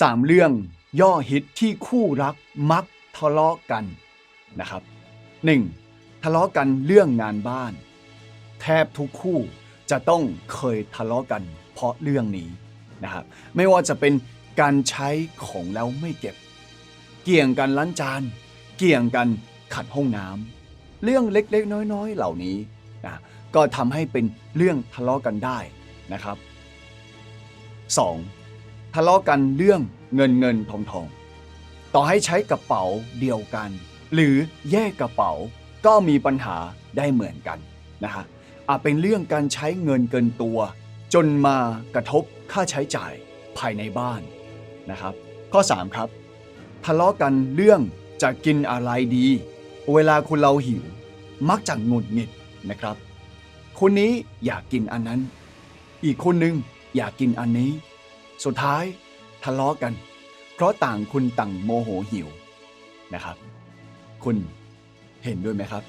สามเรื่องย่อฮิตที่คู่รักมักทะเลาะกันนะครับ 1. ทะเลาะกันเรื่องงานบ้าน แทบทุกคู่จะต้องเคยทะเลาะกันเพราะเรื่องนี้นะครับไม่ว่าจะเป็นการใช้ของแล้วไม่เก็บ เกี่ยงกันล้างจาน เกี่ยงกันขัดห้องน้ำเรื่องเล็กๆ น้อยๆ เหล่านี้นะก็ทำให้เป็นเรื่องทะเลาะกันได้นะครับ 2. ทะเลาะกันเรื่องเงินเงินทองทอง ต่อให้ใช้กระเป๋าเดียวกัน หรือแยกกระเป๋าก็มีปัญหาได้เหมือนกันนะฮะอาจเป็นเรื่องการใช้เงินเกินตัว จนมากระทบค่าใช้จ่ายภายในบ้านนะครับ ข้อ 3 ครับ ทะเลาะกันเรื่องจะกินอะไรดี เวลาคุณเราหิว มักจะหงุดหงิดนะครับ คนนี้อยากกินอันนั้น อีกคนนึงอยากกินอันนี้ สุดท้ายทะเลาะกัน เพราะต่างคุณต่างโมโหหิวนะครับ คุณเห็นด้วยไหมครับ